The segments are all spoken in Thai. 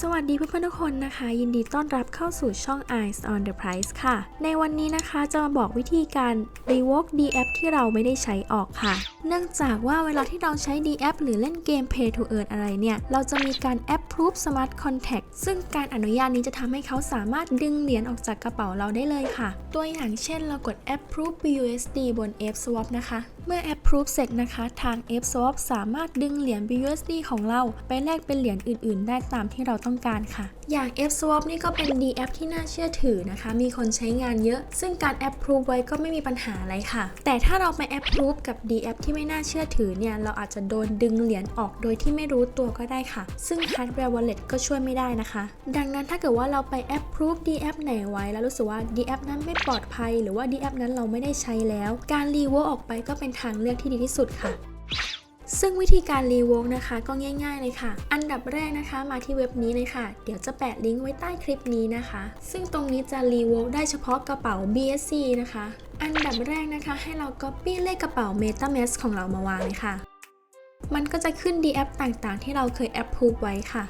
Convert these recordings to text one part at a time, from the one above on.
สวัสดีเพื่อนๆทุกคนนะคะ ยินดีต้อนรับเข้าสู่ช่อง Eyes on the Price ค่ะ ในวันนี้นะคะจะมาบอกวิธีการ revoke DApp ที่เราไม่ได้ใช้ออกค่ะ เนื่องจากว่าเวลาที่เราใช้ DApp หรือเล่นเกม Pay to Earn อะไรเนี่ย เราจะมีการ approve smart contact ซึ่งการอนุญาตนี้จะทำให้เขาสามารถดึงเหรียญออกจากกระเป๋าเราได้เลยค่ะ ตัวอย่างเช่นเรากด approve BUSD บน F-Swap นะคะ เมื่อ approve เสร็จนะคะ ทาง F-Swap สามารถดึงเหรียญ BUSD ของเรา ไปแลกเป็นเหรียญอื่น ๆ ได้ตามที่เราต้องการค่ะ อย่าง F-Swap นี่ก็เป็น DApp ที่น่าเชื่อถือนะคะ มีคนใช้งานเยอะ ซึ่งการ approve ไว้ก็ไม่มีปัญหาอะไรค่ะ แต่ถ้าเราไป approve กับ DApp ที่ไม่น่าเชื่อถือเนี่ย เราอาจจะโดนดึงเหรียญออกโดยที่ไม่รู้ตัวก็ได้ค่ะ ซึ่ง hardware wallet ก็ช่วยไม่ได้นะคะ ดังนั้นถ้าเกิดว่าเราไปแอปพรูฟดีแอปไหนไว้ แล้วรู้สึกว่าดีแอปนั้นไม่ปลอดภัย หรือว่าดีแอปนั้นเราไม่ได้ใช้แล้ว การรีเวิร์ออกไปก็เป็นทางเลือกที่ดีที่สุดค่ะ ซึ่งวิธีการรีโวกนะคะก็ง่าย ๆ เลยค่ะ อันดับแรกนะคะมาที่เว็บนี้เลยค่ะ เดี๋ยวจะแปะลิงก์ไว้ใต้คลิปนี้นะคะ ซึ่งตรงนี้จะรีโวกได้เฉพาะกระเป๋า BSC นะคะ อันดับแรกนะคะให้เรา Copy เลขกระเป๋า MetaMask ของเรามาวางเลยค่ะ มันก็จะขึ้น DApp ต่างๆ ที่เราเคย approve ไว้ค่ะ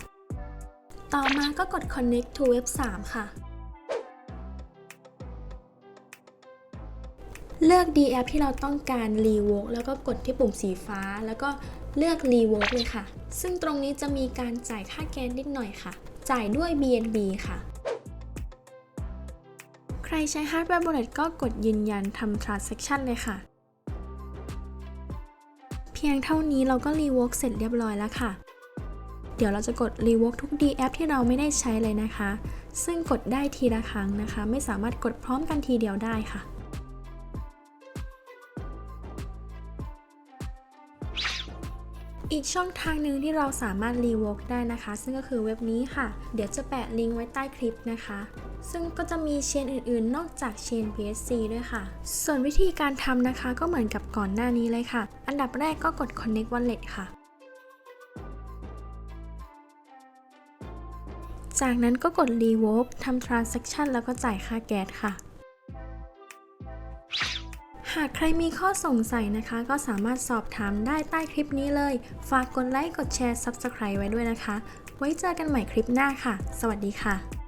ต่อมาก็กด connect to web 3 ค่ะ เลือก DApp ที่เราต้องการ revoke แล้วก็กดที่ปุ่มสีฟ้า แล้วก็เลือก revoke เลยค่ะ ซึ่งตรงนี้จะมีการจ่ายค่าแก๊สนิดหน่อยค่ะ จ่ายด้วย BNB ค่ะ ใครใช้ Hardware Wallet ก็กดยืนยันทำ transaction เลยค่ะ เพียงเท่านี้เราก็ revoke เสร็จเรียบร้อยแล้วค่ะ เดี๋ยวเราจะกด revoke ทุก DApp ที่เราไม่ได้ใช้เลยนะคะ ซึ่งกดได้ทีละครั้งนะคะ ไม่สามารถกดพร้อมกันทีเดียวได้ค่ะ อีกช่องทางหนึ่งที่เราสามารถรีว o กได้นะคะ ซึ่งก็คือเว็บนี้ค่ะ เดี๋ยวจะแปะลิงก์ไว้ใต้คลิปนะคะ ซึ่งก็จะมีเชนอื่นๆ นอกจากเชน BSC ด้วยค่ะ ส่วนวิธีการทำนะคะก็เหมือนกับก่อนหน้านี้เลยค่ะ อันดับแรกก็กด connect wallet ค่ะ จากนั้นก็กด revoke ทำ transaction แล้วก็จ่ายค่าแก๊สค่ะ หากใครมีข้อสงสัยนะคะ ก็สามารถสอบถามได้ใต้คลิปนี้เลย ฝากกดไลค์ กดแชร์ Subscribe ไว้ด้วยนะคะ ไว้เจอกันใหม่คลิปหน้าค่ะ สวัสดีค่ะ